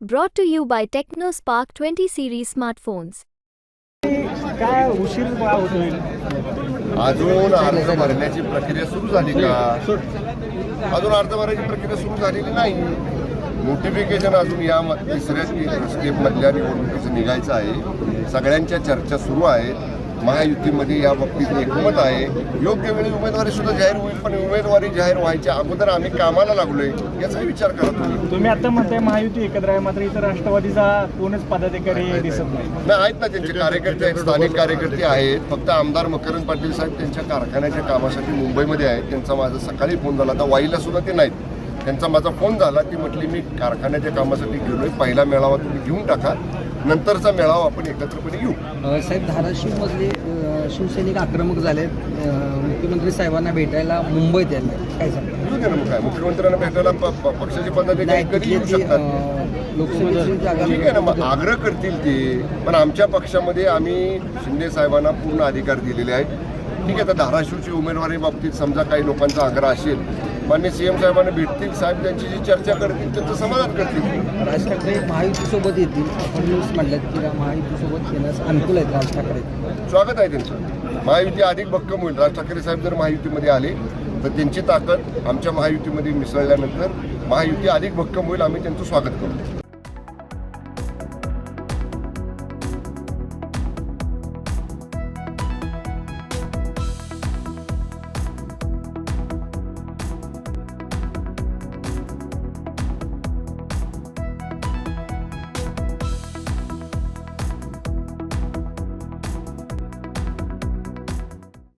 Brought to you by TechnoSpark 20 series smartphones. काय उशीर का अजून अर्ज भरण्याची प्रक्रिया सुरू झाली का? अजून अर्ज भरण्याची प्रक्रिया सुरू झालेली नाही. नोटिफिकेशन अजून या तिसऱ्या स्टेपमधल्या निवडणुकीचं निघायचं आहे. सगळ्यांच्या चर्चा सुरू आहेत. महायुतीमध्ये या बाबतीत एकमत आहे. योग्य वेळी उमेदवारी सुद्धा जाहीर होईल पण उमेदवारी जाहीर व्हायच्या अगोदर आम्ही कामाला लागलोय याचा विचार करा तुम्ही. तुम्ही आता म्हणताय महायुती एकत्र आहे मात्र इथं राष्ट्रवादीचा कोणच पदाधिकारी दिसत नाही. नाही आहेत ना त्यांचे कार्यकर्ते आहेत स्थानिक कार्यकर्ते आहेत. फक्त आमदार मकरंद पाटील साहेब त्यांच्या कारखान्याच्या कामासाठी मुंबईमध्ये आहेत. त्यांचा माझा सकाळी फोन झाला आता वाईला सुद्धा ते नाहीत. त्यांचा माझा फोन झाला ती म्हटली मी कारखान्याच्या कामासाठी गेलोय पहिला मेळावा तुम्ही घेऊन टाका. नंतरचा मेळावा आपण एकत्रपणे घेऊ. साहेब धाराशिवमधले शिवसैनिक आक्रमक झालेत. अ, मुख्यमंत्री साहेबांना भेटायला मुंबईत यायला काय सांगता येऊ दे ना मग काय? मुख्यमंत्र्यांना भेटायला प- प- पक्षाचे पदाधिकारी कधी येऊ शकतात? अ, लोकसभेची जागा ठीक आहे ना मग आग्रह करतील ते. पण आमच्या पक्षामध्ये आम्ही शिंदे साहेबांना पूर्ण अधिकार दिलेले आहेत. ठीक आहे तर धाराशिवची उमेदवारी बाबतीत समजा काही लोकांचा आग्रह असेल मान्य सीएम साहेबांना भेटतील साहेब त्यांची जी चर्चा करतील त्यांचं समाधान करतील. राज ठाकरे महायुतीसोबत येतील. फडणवीस म्हटलं की महायुतीसोबत येण्यास अनुकूल आहेत राज ठाकरे स्वागत आहे त्यांचं. महायुती अधिक भक्कम होईल. राज ठाकरे साहेब जर महायुतीमध्ये आले तर त्यांची ताकद आमच्या महायुतीमध्ये मिसळल्यानंतर महायुती अधिक भक्कम होईल. आम्ही त्यांचं स्वागत करू.